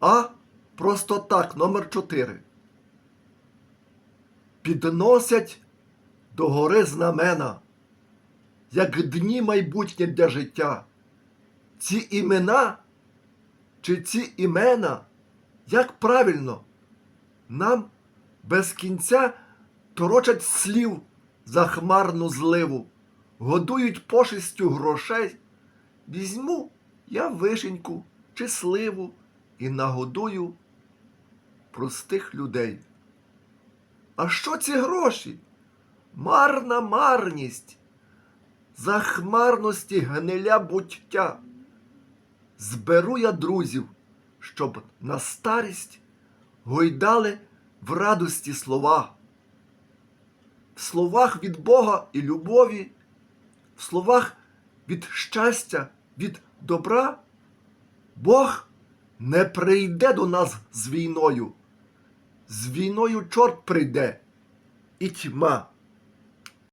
А просто так, номер 4. Підносять до гори знамена, як дні майбутнє для життя. Ці імена чи ці імена, як правильно, нам без кінця торочать слів за хмарну зливу, годують пошестю грошей. Візьму я вишеньку чи сливу і нагодую простих людей. А що ці гроші? Марна марність, захмарності гниля буття. Зберу я друзів, щоб на старість гойдали в радості слова. В словах від Бога і любові, в словах від щастя, від добра, Бог не прийде до нас з війною. З війною чорт прийде і тьма.